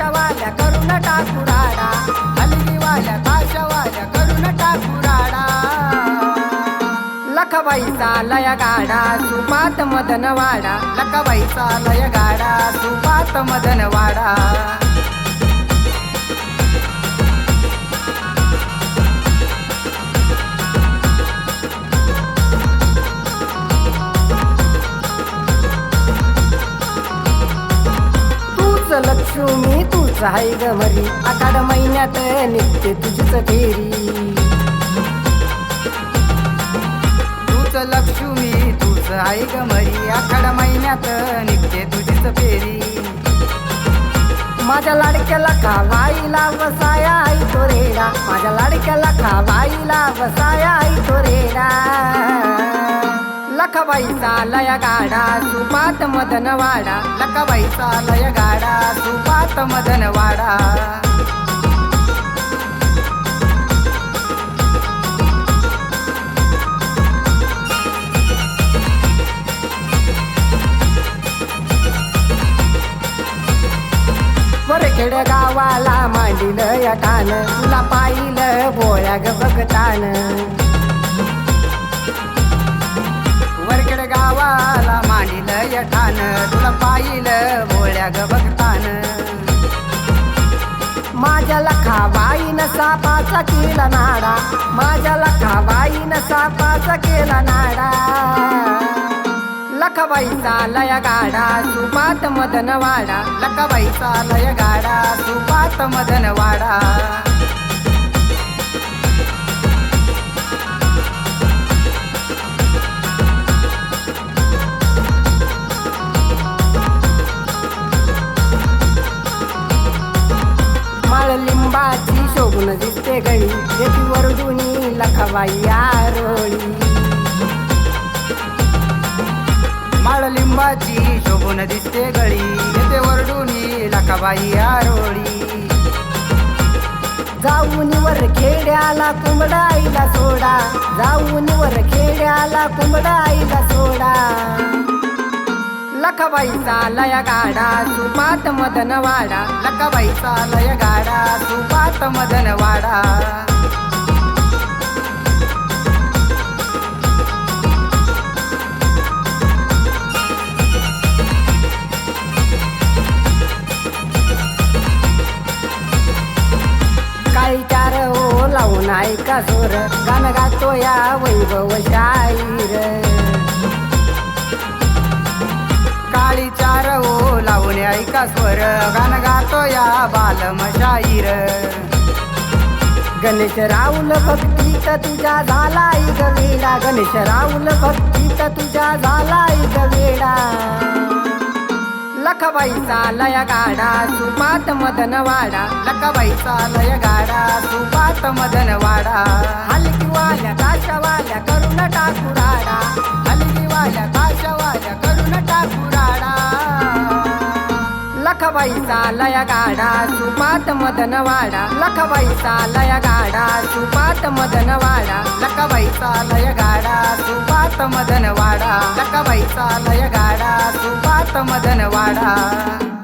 काशवाल्या करून टाकुराडा हलगीवाल्या काशवाल्या करून टाकुराडा लखबाईचा लय गाडा सुपात मदन वाडा लखबाईचा लय गाडा सुपात मदन वाडा लक्ष्मी तूच हाय ग मरी. आखाड महिन्यात निघते तुझीच फेरी. तूच लक्ष्मी तूच हाय ग मरी. आखाड महिन्यात निघते तुझीच फेरी. माझ्या लाडक्याला खावाईला बसाया आई तो रेडा. माझ्या लाडक्याला खावाईला बसाया आई तो रेडा लय गाडा सुपात मदन वाडा लखबाईचा लय गाडा सुपात मदन वाडा वरखेड गावाला मांडिलं या ठाण तुला पाहिलं बोळ्या ग बघतान. ठाण तुला पाहिलं भोळ्या ग बघतान. माझ्या नसा सापाचा केला नाडा. माझ्या लखा बाईन सापाचा केला नाडा. लखबाईचा लय गाडा सुपात मदन वाडा. लखबाईचा लय गाडा सुपात मदन वाडा. कुटुंबाची शोभून दिसते गळी येती वरदुनी लखबाई आरोळी. माळलिंबाची शोभून दिसते गळी येते वरडूनी लखाबाई आरोळी. जाऊन वर खेड्याला कुंबडाईला सोडा. जाऊन वर खेड्याला कुंबडाईला सोडा. लखबाईचा लय गाडा सुपात मदन वाडा. लखबाईचा लय गाडा सुपात मदन वाडा. काही चार ओ लावून ऐका सोर गाणं गातो या वैभव शाहीर. लावून स्वर गाणं गातो या बालमशाईर गणेश राहुल भक्तीत तुझ्या झाला ग वेडा. गणेश राहुल भक्तीत तुझ्या झाला ग वेडा. लखबाईचा लय गाडा सुपात मदन वाडा. लखबाईचा लय गाडा सुपात मदन वाडा. हलकीवाल्या काशावाल्या करून टाकू राडा लखबाईचा लय गाडा सुपात मदन वाडा लखबाईचा लय गाडा सुपात मदन वाडा लखबाईचा लय गाडा सुपात मदन वाडा लखबाईचा लय गाडा सुपात मदन वाडा